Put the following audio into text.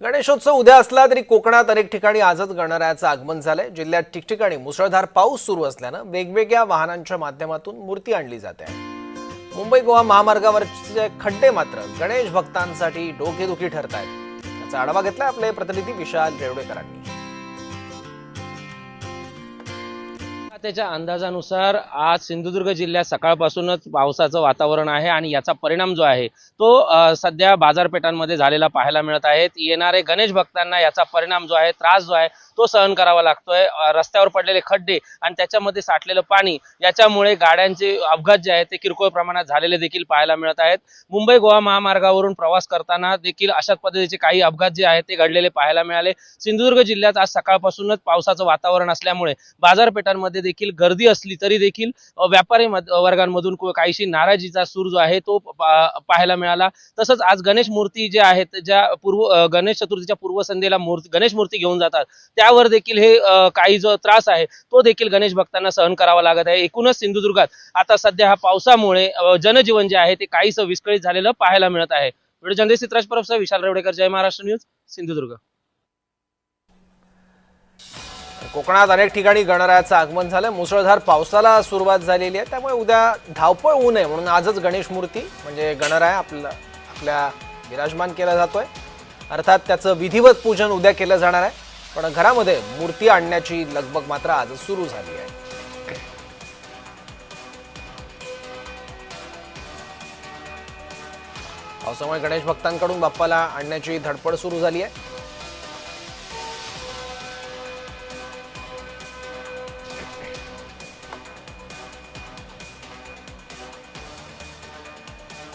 गणेशोत्सव उद्या असला तरी कोकणात अनेक ठिकाणी आजच गणरायाचं आगमन झालंय. जिल्ह्यात ठिकठिकाणी मुसळधार पाऊस सुरू असल्यानं वेगवेगळ्या वाहनांच्या माध्यमातून मूर्ती आणली जाते. मुंबई गोवा महामार्गावरचे खड्डे मात्र गणेश भक्तांसाठी डोकेदुखी ठरत आहेत याचा आढावा घेतलाय आपले प्रतिनिधी विशाल रेवडेकरांनी त्याच्या अंदाजानुसार आज सिंधुदुर्ग जिल्ह्यात सकाळपासूनच पावसाचं वातावरण आहे आणि याचा परिणाम जो आहे तो सध्या बाजारपेठांमध्ये झालेला पाहायला मिळत आहे. येणारे गणेश भक्तांना याचा परिणाम जो आहे त्रास जो आहे तो सहन करावा लागतोय. रस्त्यावर पडलेले खड्डे आणि त्याच्यामध्ये साठलेलं पाणी याच्यामुळे गाड्यांचे अपघात जे आहेत ते किरकोळ प्रमाणात झालेले देखील पाहायला मिळत आहेत. मुंबई गोवा महामार्गावरून प्रवास करताना देखील अशाच पद्धतीचे काही अपघात जे आहेत ते घडलेले पाहायला मिळाले. सिंधुदुर्ग जिल्ह्यात आज सकाळपासूनच पावसाचं वातावरण असल्यामुळे बाजारपेठांमध्ये देखील गर्दी असली तरी देखील व्यापारी वर्गांमधून काहीशी नाराजीचा सूर जो आहे तो पाहायला मिळाला. तसंच आज गणेश मूर्ती जे आहेत ज्या पूर्व गणेश चतुर्थीच्या पूर्वसंध्येला मूर्ती गणेश मूर्ती घेऊन जातात. त्यावर देखील हे काही जो त्रास आहे तो देखील गणेश भक्तांना सहन करावा लागत आहे. एकूणच सिंधुदुर्गात आता सध्या हा पावसामुळे जनजीवन जे आहे ते काहीसं विस्कळीत झालेलं पाहायला मिळत आहे. Video journalist Chitraj Parab Vishal Revdekar Jai Maharashtra news Sindhudurg. कोकणात अनेक ठिकाणी गणरायाचं आगमन झालं. मुसळधार पावसाला सुरुवात झालेली आहे. त्यामुळे उद्या धावपळ होऊ नये म्हणून आजच गणेश मूर्ती म्हणजे गणराय आपलं आपल्या विराजमान केला जातोय. अर्थात त्याचं विधिवत पूजन उद्या केलं जाणार आहे. पण घरामध्ये मूर्ती आणण्याची लगबग मात्र आजच सुरू झाली आहे. पावसामुळे गणेश भक्तांकडून बाप्पाला आणण्याची धडपड सुरू झाली आहे.